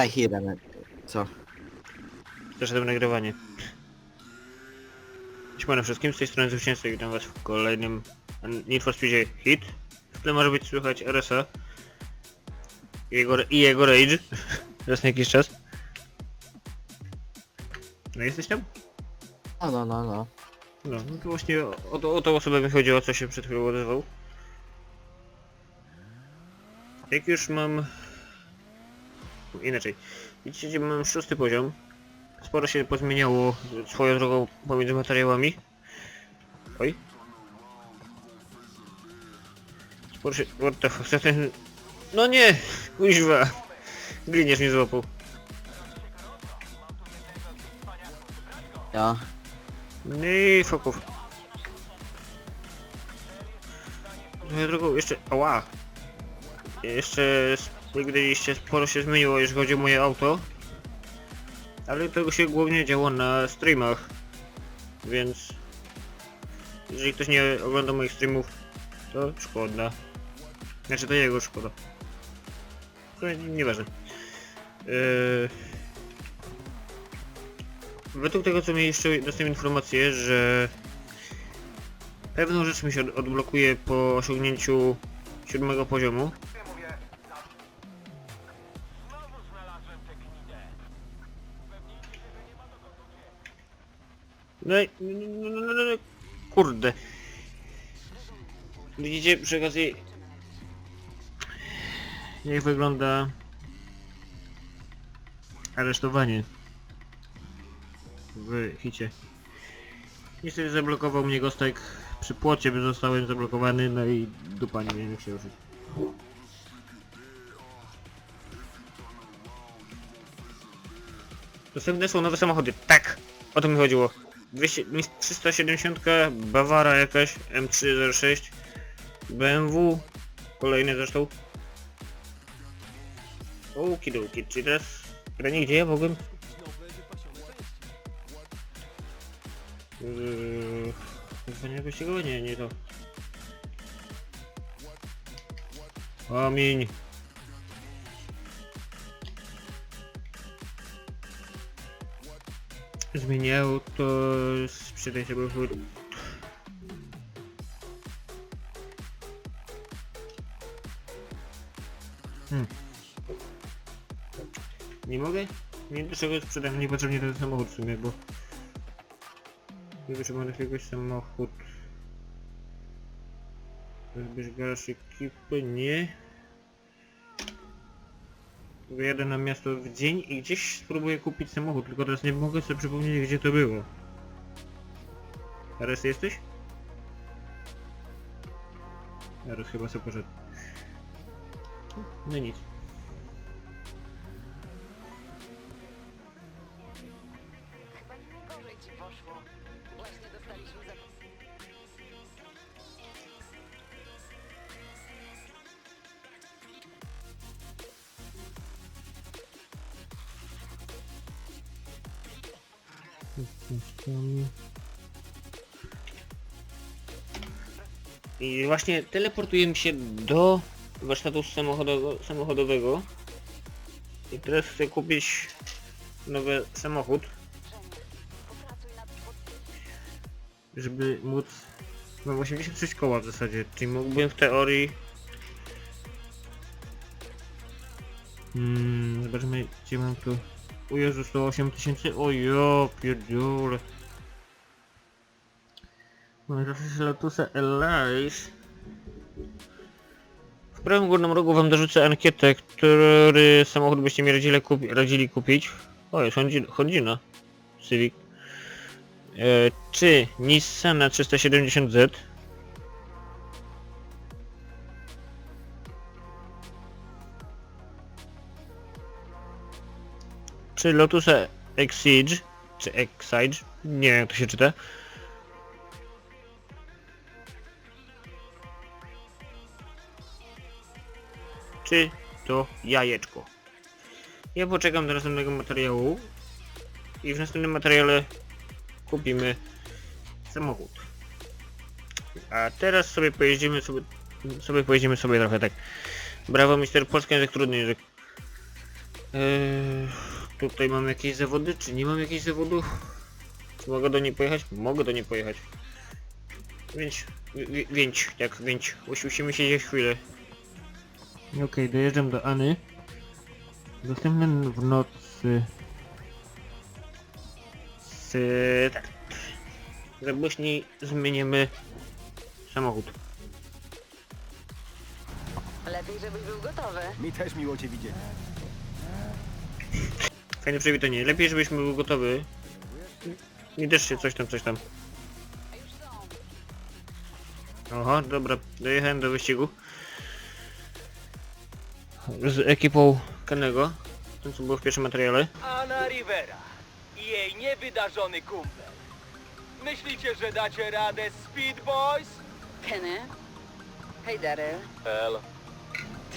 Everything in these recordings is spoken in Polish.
Jaraj Hirem. Co? Zaszedłem nagrywanie. Siemano wszystkim, z tej strony Zwycięzca i witam was w kolejnym Need for Speedzie Hit. W tle może być słychać RSA i jego, i jego Rage raz na jakiś czas. No jesteś tam? No, no, no, no. No, no to właśnie o, o, o tą osobę mi chodziło, co się przed chwilą odezwał. Jak już mam... Inaczej. Widzicie, gdzie mam szósty poziom. Sporo się pozmieniało swoją drogą pomiędzy materiałami. Oj. Sporo się... What the fuck, ten... No nie! Kuźwa! Gliniarz mnie złapał. Ja. Nie, foków. Swoją drogą jeszcze... Ała! Jeszcze, jak widzieliście, sporo się zmieniło, jeśli chodzi o moje auto. Ale tego się głównie działo na streamach. Więc... Jeżeli ktoś nie ogląda moich streamów, to szkoda. Znaczy to jego szkoda. Nie- nieważne. Yy... Według tego co mi jeszcze dostałem informację, że pewną rzecz mi się od- odblokuje po osiągnięciu siódmego poziomu. No i... no, no, no, no, Kurde. Widzicie przy okazji... Jak wygląda... Aresztowanie w hicie. Niestety zablokował mnie gostek przy płocie, by zostałem zablokowany, no i dupa nie wiem jak się ruszyć. Dostępne są nowe samochody, tak! O to mi chodziło. 200, 370, Bawara jakaś, M306, BMW, kolejny zresztą. Okidoki, czyli teraz pytanie gdzie ja mogłem Yy, Wyzwanie wyścigowe? Nie, nie to. Omiń. Zmieniało to sprzedaj się był Hmm. Nie mogę? Nie do czego sprzedam niepotrzebnie ten samochód w sumie, bo Wybierz może jakiegoś samochód. Wybierz garaż ekipy, nie. Wyjadę na miasto w dzień i gdzieś spróbuję kupić samochód, tylko teraz nie mogę sobie przypomnieć gdzie to było. Teraz jesteś? Teraz chyba sobie poszedł. No nic. I właśnie teleportujemy się do warsztatu samochodowego. I teraz chcę kupić nowy samochód, żeby móc... Mam 86 koła w zasadzie, czyli mógłbym w teorii... Hmm, zobaczmy gdzie mam tu... O Jezu, 108 tysięcy, o ja pierdziule. Mam zawsze Lotusa Elise. W prawym górnym rogu wam dorzucę ankietę, który samochód byście mi radzili, kupi radzili kupić. O, jest Hondzina Civic. E, czy Nissana 370Z czy Lotusa Exige czy Exige, nie wiem jak to się czyta czy to jajeczko ja poczekam do następnego materiału i w następnym materiale kupimy samochód. A teraz sobie pojeździmy sobie, sobie pojeździmy sobie trochę tak. Brawo mister polski język trudny język. Eee, tutaj mam jakieś zawody, czy nie mam jakichś zawodów? Czy mogę do niej pojechać? Mogę do niej pojechać. Więc, wi- więc, tak, więc, musimy siedzieć chwilę. Okej, dojeżdżam do Any. Dostępny w nocy. Z, tak. Zabłyśnij, zmienimy samochód. Lepiej, żebyś był gotowy. Mi też miło cię widzieć. Fajne przywitanie. Lepiej, żebyśmy byli gotowi. Mi też się coś tam, coś tam. Oho, dobra, dojechałem do wyścigu. Z ekipą Kennego. Tym, co było w pierwszym materiale. Anna Rivera i jej niewydarzony kumpel. Myślicie, że dacie radę Speed Boys? Kenny? Hej, Daryl. El.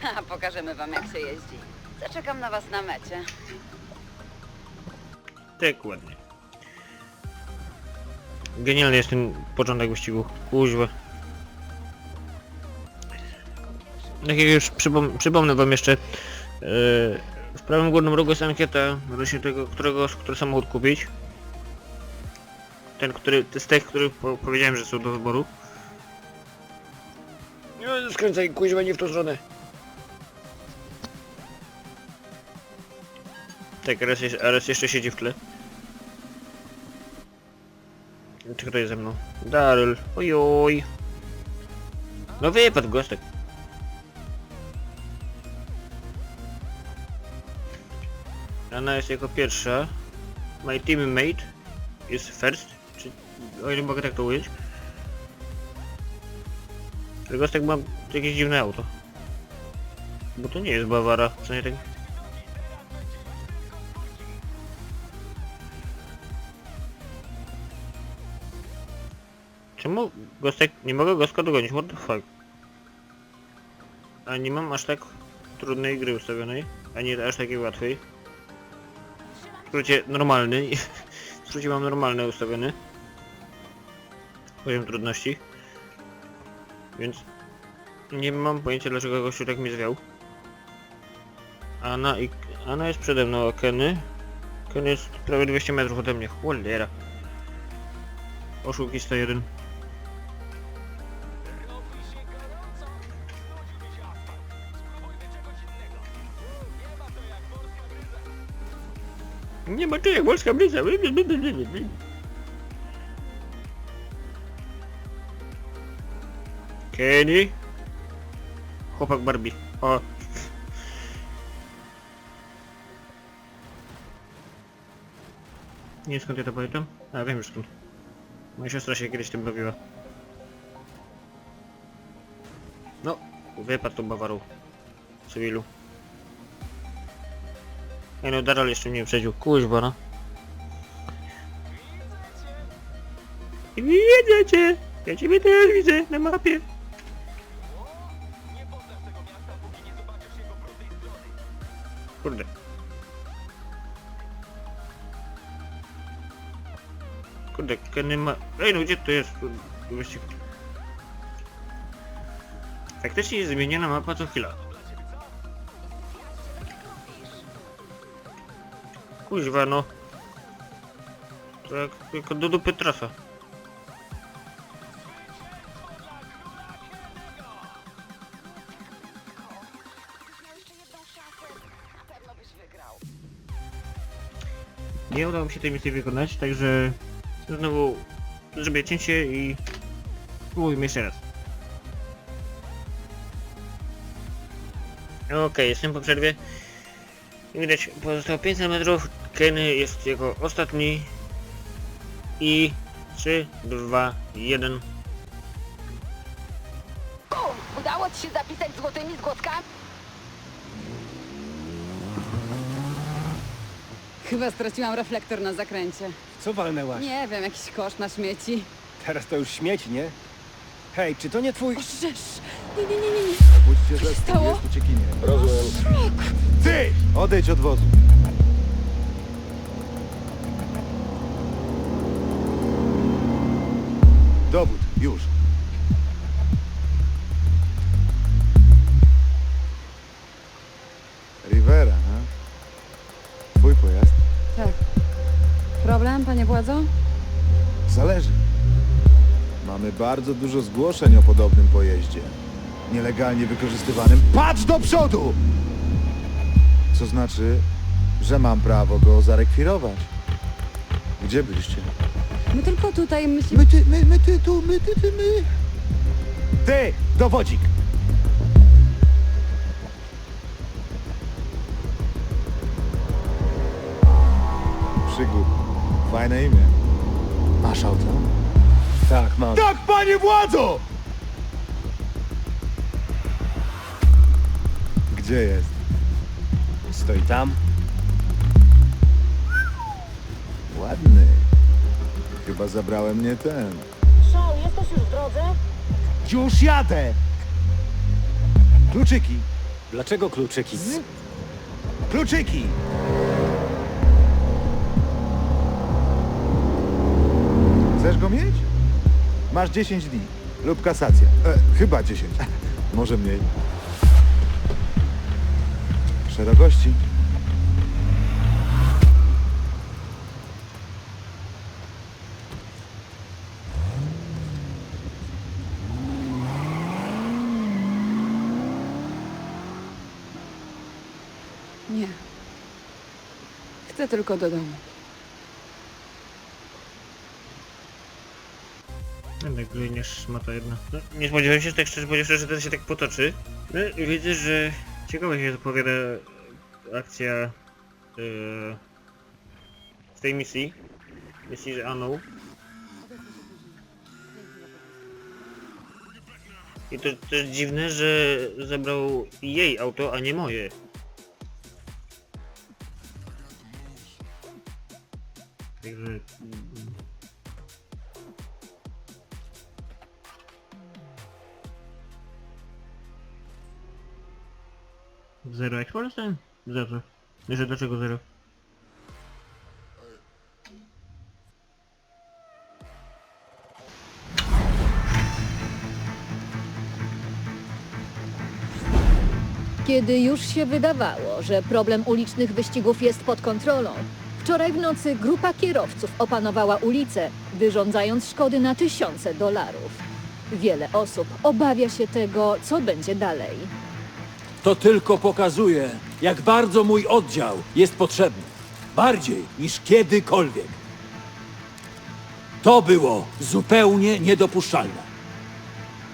Ta, pokażemy wam jak się jeździ. Zaczekam na was na mecie. Dokładnie. Genialny jest ten początek wyścigu. Kuźwa. Tak jak już przypom przypomnę wam jeszcze, yy, w prawym górnym rogu jest ankieta odnośnie tego, którego, który samochód kupić. Ten, który, z tych, który po powiedziałem, że są do wyboru. Nie, skręcaj, kuźwa, nie w tą stronę. Tak, a raz jeszcze siedzi w tle. Czy kto ze mną? Daryl. Ojoj. No wypadł gostek. Anna jest jako pierwsza. My teammate is first. Czy, o ile mogę tak to ująć. Gostek ma jakieś dziwne auto. Bo to nie jest Bawara, przynajmniej tak. Czemu Gostek... Nie mogę Gostka dogonić, what the fuck? A nie mam aż tak trudnej gry ustawionej, a nie aż takiej łatwej. Skrócie normalny. Skrócie mam normalny ustawiony. Poziom trudności. Więc nie mam pojęcia dlaczego gościu tak mi zwiał. Ana i... Ana jest przede mną, a Kenny... Kenny jest prawie 200 metrów ode mnie. Cholera. Oszukista jeden. Nie ma tu jak polska bryza. Kenny? Chłopak Barbie. O. Nie wiem skąd ja to pamiętam. A wiem już skąd. Moja siostra się kiedyś tym bawiła. No, wypadł tą Bawarą. Cywilu. Ej no, Daryl jeszcze mnie uprzedził. Kuźba, no. Widzę cię! Ja ciebie też widzę na mapie. Kurde. Kurde, Kenny ma... Ej no, gdzie to jest? Wyścig. Faktycznie jest zmieniana mapa co chwila. Kuźwa no. To jak, jak do dupy trasa. Nie udało mi się tej misji wykonać, także znowu zrobię cięcie i spróbujmy jeszcze raz. Okej, jestem po przerwie. Jak Widać, pozostało 500 metrów. Kenny jest jako ostatni. I 3, 2, 1. Bum! Udało ci się zapisać złotymi zgłotkami? Chyba straciłam reflektor na zakręcie. Co walnęłaś? Nie wiem, jakiś kosz na śmieci. Teraz to już śmieci, nie? Hej, czy to nie twój... Orzesz! Nie, nie, nie, nie, nie. Budźcie Co się stało? jest. Rozumiem. Ty! Odejdź od wozu. Już. Rivera, no? Twój pojazd? Tak. Problem, panie władzo? Zależy. Mamy bardzo dużo zgłoszeń o podobnym pojeździe. Nielegalnie wykorzystywanym. Patrz do przodu! Co znaczy, że mam prawo go zarekwirować. Gdzie byliście? My tylko tutaj myślimy... My ty, my, my ty tu, my ty, ty, my. Ty, dowodzik! Przygód. Fajne imię. Masz auto? Tak, mam. Tak, panie władzo! Gdzie jest? Stoi tam. Ładny. Chyba zabrałem nie ten. Szał, jesteś już w drodze? Już jadę! Kluczyki! Dlaczego kluczyki? Kluczyki! Chcesz go mieć? Masz 10 dni. Lub kasacja. E, chyba 10. Może mniej. Szerokości. Nie. Chcę tylko do domu. Jednak gliniesz szmata jedna. No, nie spodziewałem się, tak szczerze powiedziawszy, że to się tak potoczy. No i widzę, że ciekawe się zapowiada akcja yy, w tej misji. Misji, że. I to też dziwne, że zabrał jej auto, a nie moje. Za co? Że dlaczego zero? Kiedy już się wydawało, że problem ulicznych wyścigów jest pod kontrolą, wczoraj w nocy grupa kierowców opanowała ulicę, wyrządzając szkody na tysiące dolarów. Wiele osób obawia się tego, co będzie dalej. To tylko pokazuje, jak bardzo mój oddział jest potrzebny. Bardziej niż kiedykolwiek. To było zupełnie niedopuszczalne.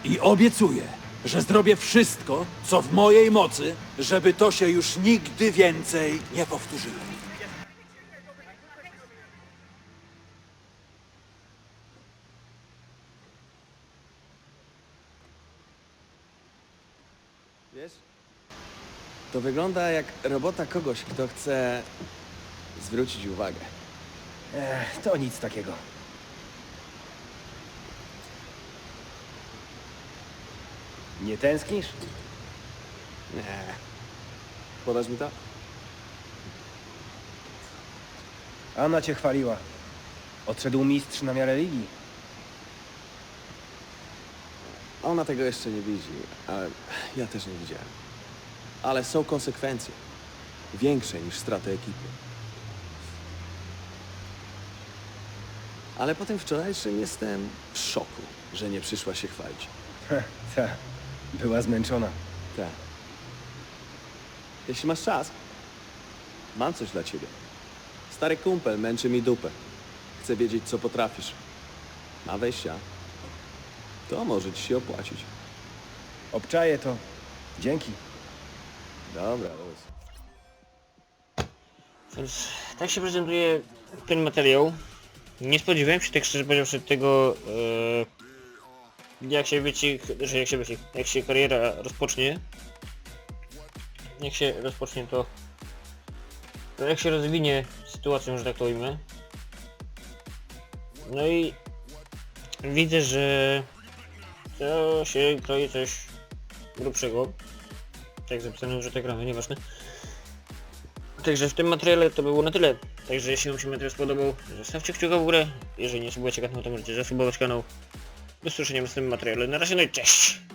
I obiecuję, że zrobię wszystko, co w mojej mocy, żeby to się już nigdy więcej nie powtórzyło. To wygląda jak robota kogoś, kto chce zwrócić uwagę. Ech, to nic takiego. Nie tęsknisz? Nie. Podasz mi to? Anna cię chwaliła. Odszedł mistrz na miarę ligi. Ona tego jeszcze nie widzi, ale ja też nie widziałem. Ale są konsekwencje. Większe niż strata ekipy. Ale po tym wczorajszym jestem w szoku, że nie przyszła się chwalić. Ta, była zmęczona. Tak. Jeśli masz czas, mam coś dla ciebie. Stary kumpel męczy mi dupę. Chcę wiedzieć, co potrafisz. Ma wejścia. To może ci się opłacić. Obczaję to. Dzięki. Dobra, luz. Więc tak się prezentuje ten materiał. Nie spodziewałem się tak szczerze powiedziawszy tego, e, jak się wycik, że jak się wycik, jak się kariera rozpocznie. Jak się rozpocznie to, to jak się rozwinie sytuacją, że tak to ujmę. No i widzę, że to się kroi coś grubszego. Tak zapisane, że tak gramy, nieważne. Także w tym materiale to było na tyle. Także jeśli Wam się materiał spodobał, zostawcie kciuka w górę. Jeżeli nie subujecie kanału, to możecie zasubować kanał. Do usłyszenia w następnym materiale. Na razie, no i cześć!